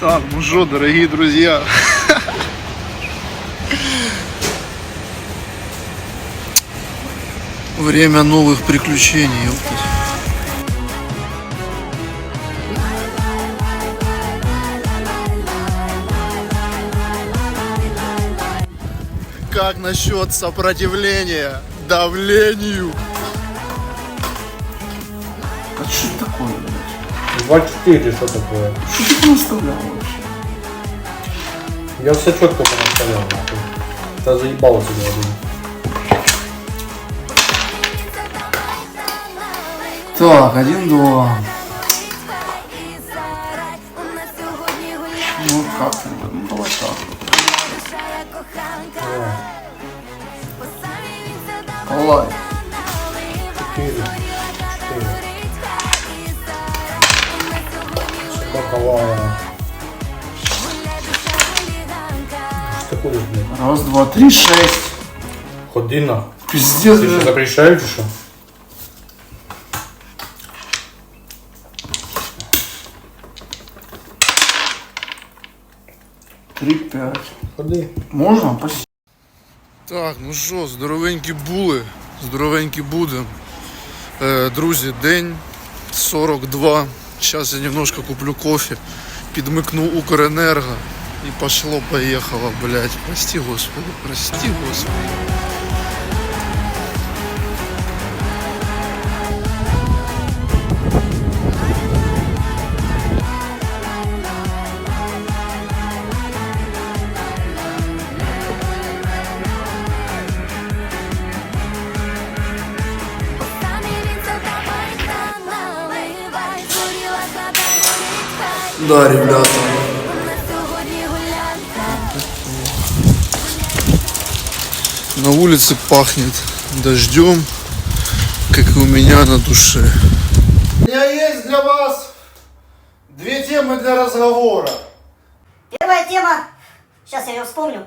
Так, ну что, дорогие друзья. Время новых приключений, ёптать. Насчет сопротивления давлению? А что это такое, блядь? 2-4, что такое? Что ты наставлял вообще? Я все четко понаставлял, нахуй. Да заебало тебя, я думаю. Так, один-два. Ну, как Давай. 4. 4. Шококовая. Что ты ходишь, блядь? Раз, два, три, шесть. Ходи на. Пиздец, Ты что, запрещаешь что? Три, пять. Ходи. Можна? Почти. Так, ну що, здоровенькі були, здоровенькі будемо. Е, друзі, день 42. Зараз я немножко куплю кофе, підмикну Укренерго і пошло, поїхало, блядь. Прости, Господи, прости, Господи. Да, ребята. На улице пахнет дождем, как и у меня на душе. У меня есть для вас две темы для разговора. Первая тема, сейчас я ее вспомню.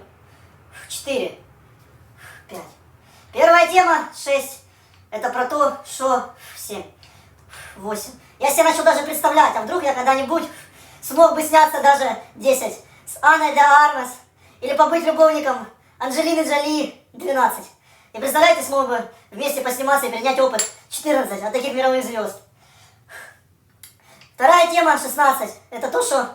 Четыре. Пять. Первая тема, шесть. Это про то, что... Семь. Восемь. Я себе начал даже представлять, а вдруг я когда-нибудь смог бы сняться даже 10 с Анной де Армас или побыть любовником Анджелины Джоли 12. И представляете, смог бы вместе посниматься и перенять опыт 14 от таких мировых звезд. Вторая тема 16. Это то, что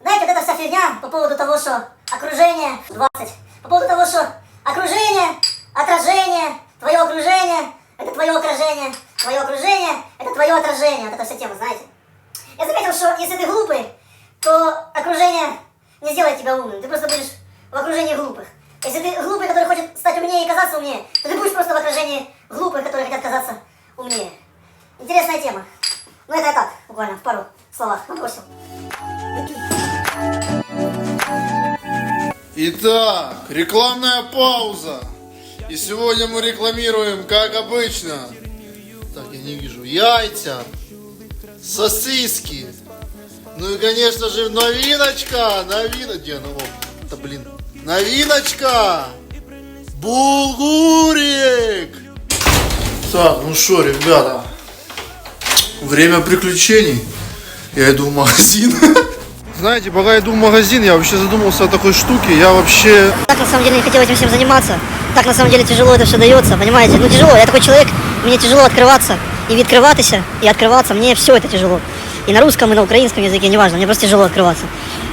знаете, вот эта вся фигня по поводу того, что окружение 20. По поводу того, что окружение, отражение, твое окружение, это твое окружение, твое окружение, это твое отражение. Вот эта вся тема, знаете. Я заметил, что если ты глупый, то окружение не сделает тебя умным. Ты просто будешь в окружении глупых. Если ты глупый, который хочет стать умнее и казаться умнее, то ты будешь просто в окружении глупых, которые хотят казаться умнее. Интересная тема. Ну это я так, буквально в пару словах набросил. Итак, рекламная пауза. И сегодня мы рекламируем, как обычно. Так, я не вижу. Яйца, сосиски. Ну и, конечно же, новиночка. Новина... Где она? Вот. Да блин. Новиночка. Булгурик. Так, ну что, ребята. Время приключений. Я иду в магазин. Знаете, пока я иду в магазин, я вообще задумался о такой штуке. Я вообще Так на самом деле не хотел этим всем заниматься. Так на самом деле тяжело это все дается, понимаете? Ну тяжело, я такой человек, мне тяжело открываться. И відкриватися, и открываться, мне все это тяжело. И на русском, и на украинском языке, неважно, мне просто тяжело открываться.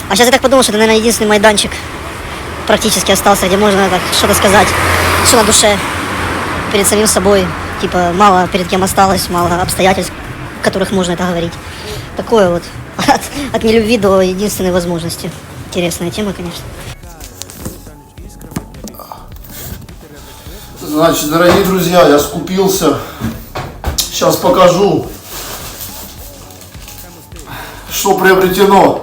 А сейчас я так подумал, что это, наверное, единственный майданчик практически остался, где можно так что-то сказать, что на душе, перед самим собой. Типа, мало перед кем осталось, мало обстоятельств, в которых можно это говорить. Такое вот, от, от нелюбви до единственной возможности. Интересная тема, конечно. Значит, дорогие друзья, я скупился. Сейчас покажу, что приобретено.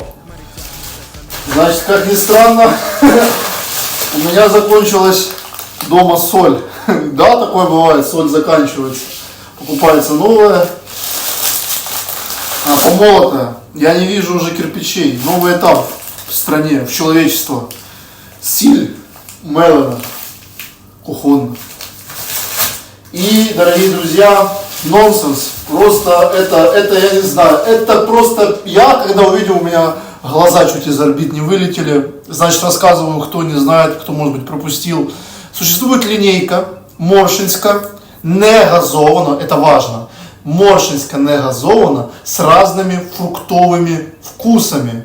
Значит, как ни странно, у меня закончилась дома соль. Да, такое бывает, соль заканчивается. Покупается новая. А, помолотая. Я не вижу уже кирпичей. Новый этап в стране, в человечество. Силь мелена, кухонная. И, дорогие друзья, нонсенс. Просто это, это, я не знаю, это просто я, когда увидел, у меня глаза чуть из орбит не вылетели. Значит, рассказываю, кто не знает, кто, может быть, пропустил. Существует линейка Моршинска, не газована, это важно. Моршинска не газована с разными фруктовыми вкусами.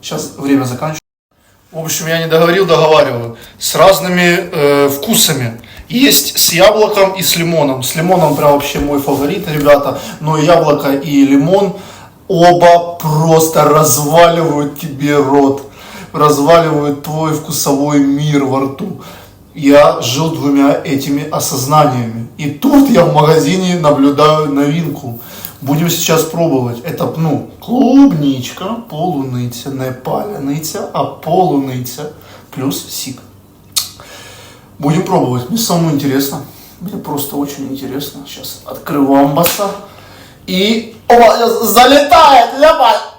Сейчас время заканчивается. В общем, я не договорил, договариваю. С разными э, вкусами. Есть с яблоком и с лимоном. С лимоном прям вообще мой фаворит, ребята. Но яблоко и лимон оба просто разваливают тебе рот. Разваливают твой вкусовой мир во рту. Я жил двумя этими осознаниями. И тут я в магазине наблюдаю новинку. Будем сейчас пробовать. Это, ну, клубничка, полуниця, не паляниця, а полуниця плюс сик. Будем пробовать. Мне самому интересно. Мне просто очень интересно. Сейчас открываем баса. И... О, залетает! Ляпа!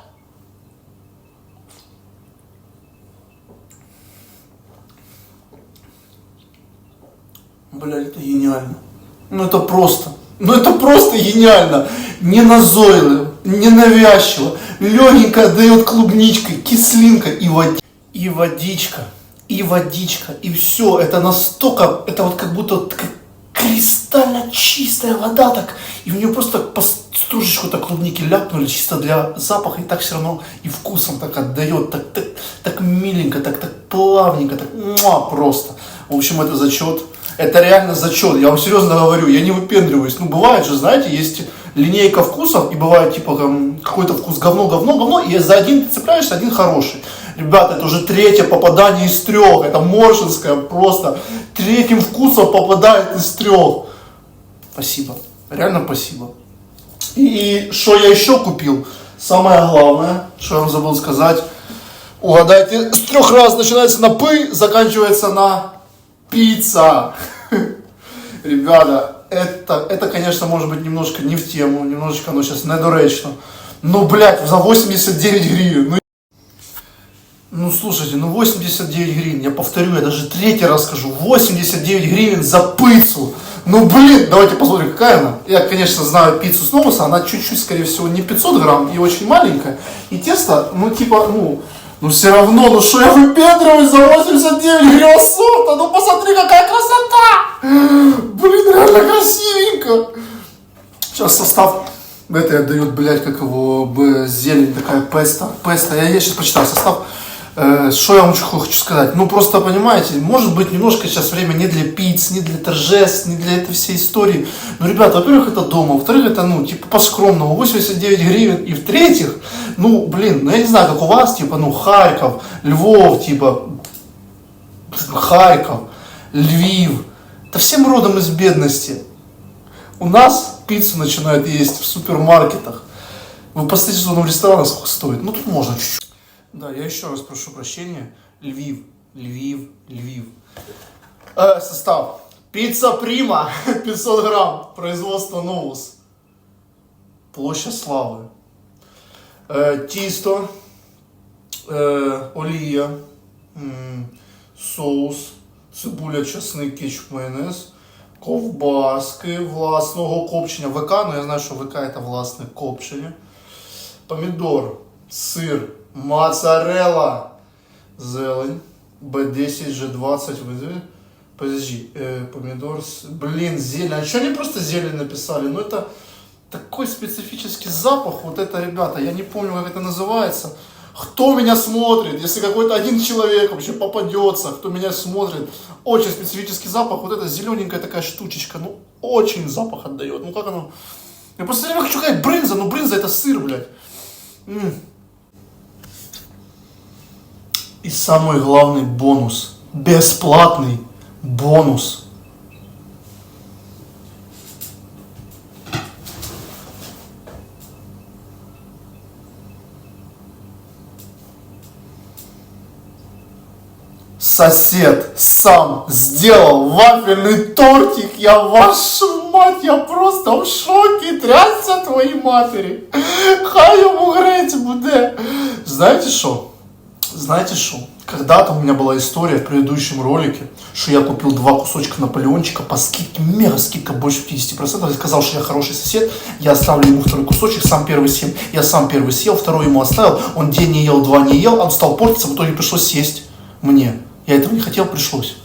Блядь, это гениально. Ну это просто. Ну это просто гениально. Не назойливо, не навязчиво. Легенько дает клубничкой, кислинка и водичка. И водичка. И водичка. И все. Это настолько, это вот как будто кристально чистая вода так. И в нее просто по стружечку так клубники ляпнули чисто для запаха. И так все равно и вкусом так отдает. Так, так, так миленько, так, так плавненько, так муа, просто. В общем, это зачет. Это реально зачет. Я вам серьезно говорю, я не выпендриваюсь. Ну, бывает же, знаете, есть линейка вкусов, и бывает, типа, какой-то вкус говно, говно, говно, и за один ты цепляешься, один хороший. Ребята, это уже третье попадание из трех. Это Моршинская просто третьим вкусом попадает из трех. Спасибо. Реально спасибо. И что я еще купил? Самое главное, что я вам забыл сказать. Угадайте, с трех раз начинается на П, заканчивается на пицца. Ребята, это, это, конечно, может быть немножко не в тему, немножечко оно сейчас недоречно. Но, блядь, за 89 гривен. Ну, ну, слушайте, ну 89 гривен, я повторю, я даже третий раз скажу, 89 гривен за пиццу. Ну, блин, давайте посмотрим, какая она. Я, конечно, знаю пиццу с Новуса, она чуть-чуть, скорее всего, не 500 грамм и очень маленькая. И тесто, ну, типа, ну, ну все равно, ну что я выпендриваюсь за 89 гривен сорта, ну посмотри, какая красота! Блин, реально красивенько. Сейчас состав, это дает, блядь, как его, зелень такая, песто, песто, я, я сейчас почитаю состав. Э, Что я вам хочу сказать? Ну, просто, понимаете, может быть, немножко сейчас время не для пиц, не для торжеств, не для этой всей истории. Но, ребята, во-первых, это дома, во-вторых, это, ну, типа, по-скромному, 89 гривен. И в-третьих, ну, блин, ну, я не знаю, как у вас, типа, ну, Харьков, Львов, типа, Харьков, Львив. Это всем родом из бедности. У нас пиццу начинают есть в супермаркетах. Вы посмотрите, что в ресторанах сколько стоит. Ну, тут можно чуть-чуть. Да, я еще раз прошу прощения. Львив, Львив, Львив. Э, состав. Пицца Прима, 500 грамм, производство Новус. Площадь Славы. Э, тісто, е, олія, м, соус, цибуля, чесник, кетчуп, майонез, ковбаски власного копчення. ВК, ну я знаю, що ВК це власне копчення. Помідор, сир, Моцарелла, зелень, Б10, Ж20, вы- подожди, э, помидор, с- блин, зелень, а что они просто зелень написали? Ну это такой специфический запах, вот это, ребята, я не помню, как это называется. Кто меня смотрит, если какой-то один человек вообще попадется, кто меня смотрит, очень специфический запах, вот эта зелененькая такая штучечка, ну, очень запах отдает, ну как оно, я просто время хочу сказать брынза, ну брынза это сыр, блядь. М. И самый главный бонус, бесплатный бонус. Сосед сам сделал вафельный тортик. Я вашу мать, я просто в шоке. Трясся твоей матері. Хай йому грець буде. Знаєте що? Знаєте що? Когда-то у меня была история в предыдущем ролике, что я купил два кусочка Наполеончика по скидке, мега скидка больше 50%. Я сказал, что я хороший сосед, я оставлю ему второй кусочек, сам первый съем. Я сам первый съел, второй ему оставил, он день не ел, два не ел, он стал портиться, в итоге пришлось съесть мне. Я этого не хотел, пришлось.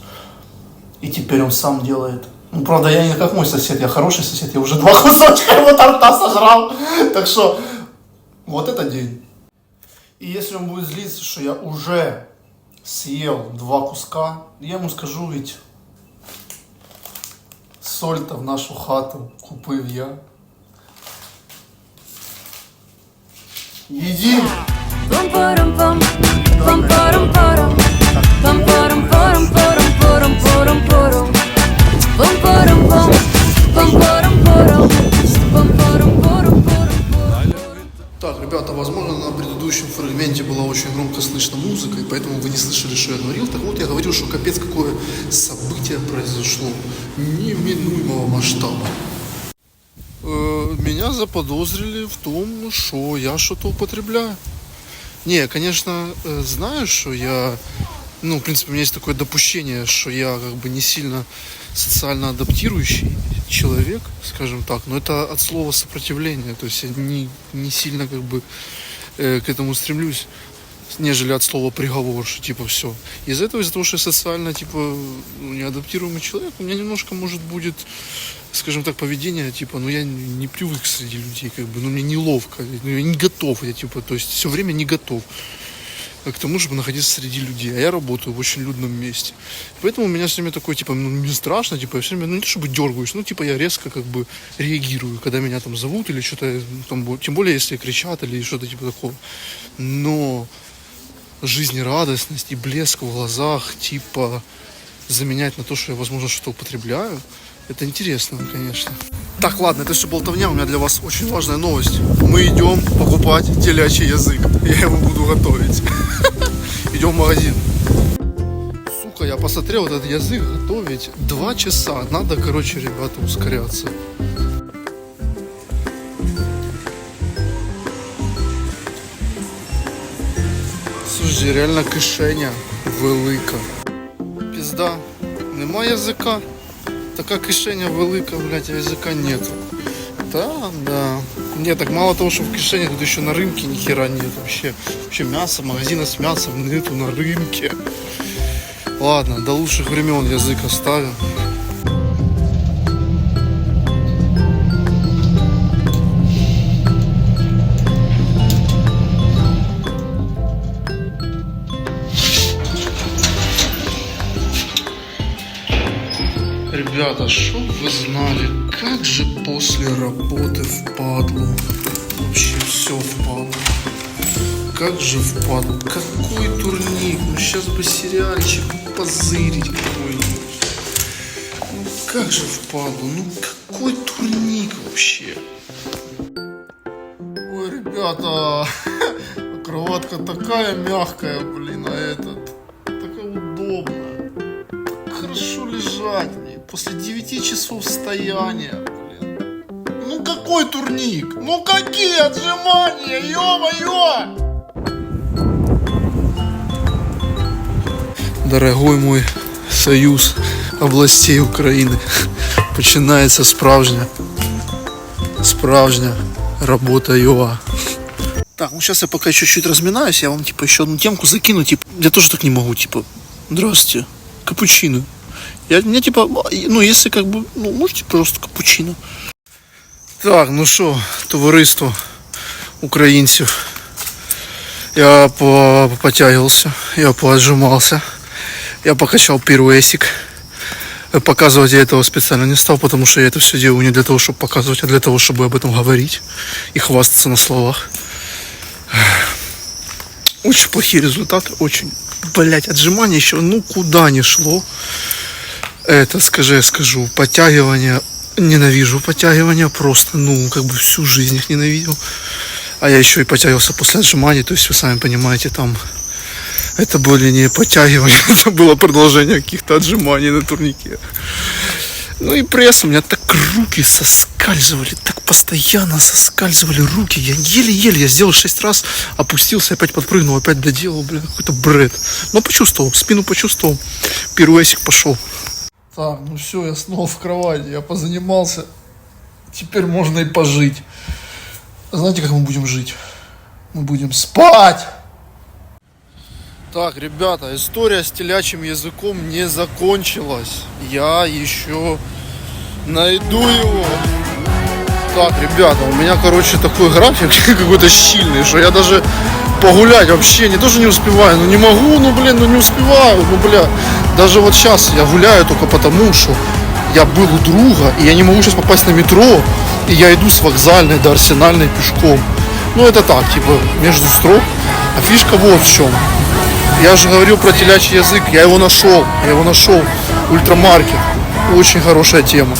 И теперь он сам делает. Ну, правда, я не как мой сосед, я хороший сосед, я уже два кусочка его торта сожрал. Так что, вот это день. И если он будет злиться, что я уже съел два куска, я ему скажу ведь соль-то в нашу хату купив я. Едим! Пом-пором-пом, пом-пором-пором-пором, пором-пором-пором. Пом-пором-пом, Так, ребята, возможно, на предыдущем фрагменте была очень громко слышна музыка, и поэтому вы не слышали, что я говорил. Так вот, я говорил, что капец какое событие произошло неминуемого масштаба. Э, Меня заподозрили в том, что я что-то употребляю. Не, конечно, э, знаю, что я... Ну, в принципе, у меня есть такое допущение, что я как бы не сильно социально адаптирующий человек, скажем так, но это от слова сопротивление, то есть я не, не сильно как бы э, к этому стремлюсь, нежели от слова приговор, что типа все. Из-за этого, из-за того, что я социально типа ну, неадаптируемый человек, у меня немножко может будет, скажем так, поведение, типа, ну я не привык среди людей, как бы, ну мне неловко, ну, я не готов, я типа, то есть все время не готов к тому, чтобы находиться среди людей. А я работаю в очень людном месте. Поэтому у меня все время такой, типа, ну, не страшно, типа, я все время, ну, не то чтобы дергаюсь, ну, типа, я резко, как бы, реагирую, когда меня там зовут или что-то, там, бо- тем более, если кричат или что-то типа такого. Но жизнерадостность и блеск в глазах, типа, заменять на то, что я, возможно, что-то употребляю, это интересно, конечно. Так, ладно, это все болтовня, у меня для вас очень важная новость. Мы идем покупать телячий язык. Я его буду готовить. Идем в магазин. Сука, я посмотрел этот язык готовить два часа. Надо, короче, ребята, ускоряться. Слушай, реально кишеня велика. Пізда, нема язика. Така кишеня велика, блядь, а язика нету. Да, да. Нет, так мало того, что в кишене, тут еще на рынке ни хера нет вообще. Вообще мясо, магазина с мясом нету на рынке. Ладно, до лучших времен язык оставим. Ребята, чтоб вы знали, как же после работы впадлу. Вообще все впадло. Как же впадло. Какой турник. Ну сейчас бы сериальчик позырить какой-нибудь. Ну как же впадло. Ну какой турник вообще. Ой, ребята, кроватка такая мягкая, блин, а этот такая удобная хорошо лежать после 9 часов стояния, блин. Ну какой турник? Ну какие отжимания, ё-моё! Дорогой мой союз областей України, починається справжня, справжня робота ЮА. Так, ну сейчас я пока чуть-чуть разминаюсь, я вам типа еще одну темку закину, типа, я тоже так не могу, типа, здравствуйте, капучино. Я, мне типа, ну если как бы, ну можете просто капучино. Так, ну що, товариство українців. Я по- потягивался, я поотжимался, я покачал пируэсик. Э, Показывать я этого специально не стал, потому что я это все делаю не для того, чтобы показывать, а для того, чтобы об этом говорить и хвастаться на словах. Очень плохие результаты, очень. Блять, отжимание еще ну куда не шло. Это, скажи, скажу, подтягивания, ненавижу подтягивания, просто, ну, как бы всю жизнь их ненавидел. А я еще и подтягивался после отжиманий, то есть вы сами понимаете, там это были не подтягивания, это было продолжение каких-то отжиманий на турнике. Ну и пресс, у меня так руки соскальзывали, так постоянно соскальзывали руки. Я еле-еле, я сделал шесть раз, опустился, опять подпрыгнул, опять доделал, блин, какой-то бред. Но почувствовал, спину почувствовал, пируэсик пошел. Так, ну все, я снова в кровати, я позанимался. Теперь можно и пожить. Знаете, как мы будем жить? Мы будем спать! Так, ребята, история с телячьим языком не закончилась. Я еще найду его. Так, ребята, у меня, короче, такой график какой-то щильный, что я даже погулять вообще не то, что не успеваю, ну не могу, ну блин, ну не успеваю, ну бля. Даже вот сейчас я гуляю только потому, что я был у друга, и я не могу сейчас попасть на метро, и я иду с вокзальной до арсенальной пешком. Ну это так, типа, между строк. А фишка вот в чем. Я уже говорил про телячий язык, я его нашел, я его нашел. Ультрамаркет, очень хорошая тема.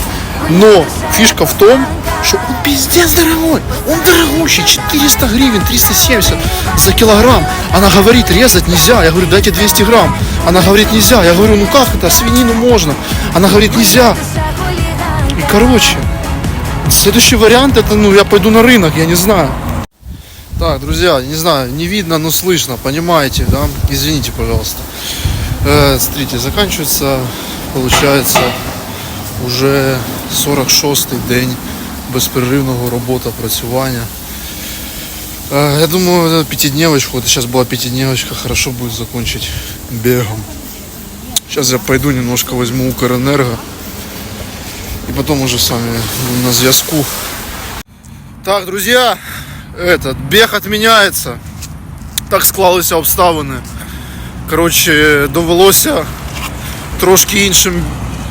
Но фишка в том, что он пиздец дорогой, он дорогущий, 400 гривен, 370 за килограмм. Она говорит, резать нельзя, я говорю, дайте 200 грамм. Она говорит, нельзя, я говорю, ну как это, свинину можно. Она говорит, нельзя. И короче, следующий вариант это, ну, я пойду на рынок, я не знаю. Так, друзья, не знаю, не видно, но слышно, понимаете, да? Извините, пожалуйста. Э, смотрите, заканчивается, получается, уже 46-й день безперервного робота, працювання. Е, Я думаю, эту пятидневочку, вот сейчас была пятидневочка, хорошо будет закончить бегом. Сейчас я пойду немножко возьму Укрэнерго. И потом уже с вами будем на зв'язку. Так, друзья, этот бег отміняється. Так склалися обставини. Коротше, довелося трошки іншим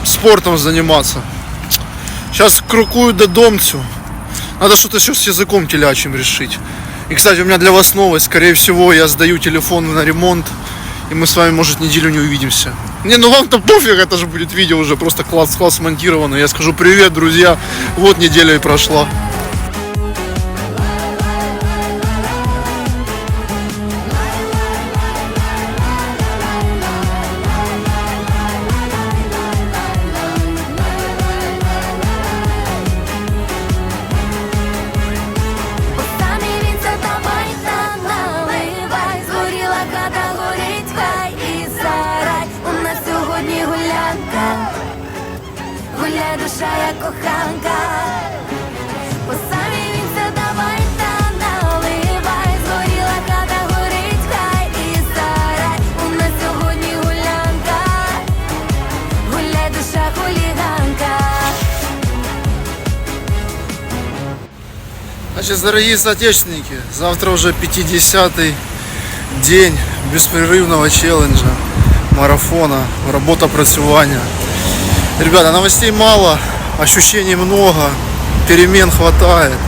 спортом займатися. Сейчас крокую до домцю. Надо что-то еще с языком телячьим решить. И, кстати, у меня для вас новость. Скорее всего, я сдаю телефон на ремонт. И мы с вами, может, неделю не увидимся. Не, ну вам-то пофиг, это же будет видео уже просто класс-класс смонтировано. Я скажу привет, друзья. Вот неделя и прошла. Значит, дорогие соотечественники, завтра уже 50-й день беспрерывного челленджа, марафона, работа працювання. Ребята, новостей мало, ощущений много, перемен хватает.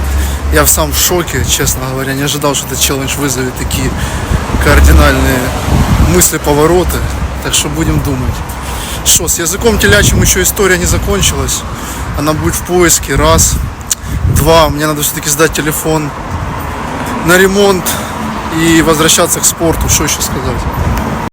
Я сам в шоке, честно говоря, не ожидал, что этот челлендж вызовет такие кардинальные мысли, повороты. Так что будем думать. Что, с языком телячьим еще история не закончилась. Она будет в поиске, раз. Два, мне надо все-таки сдать телефон на ремонт и возвращаться к спорту. Что еще сказать?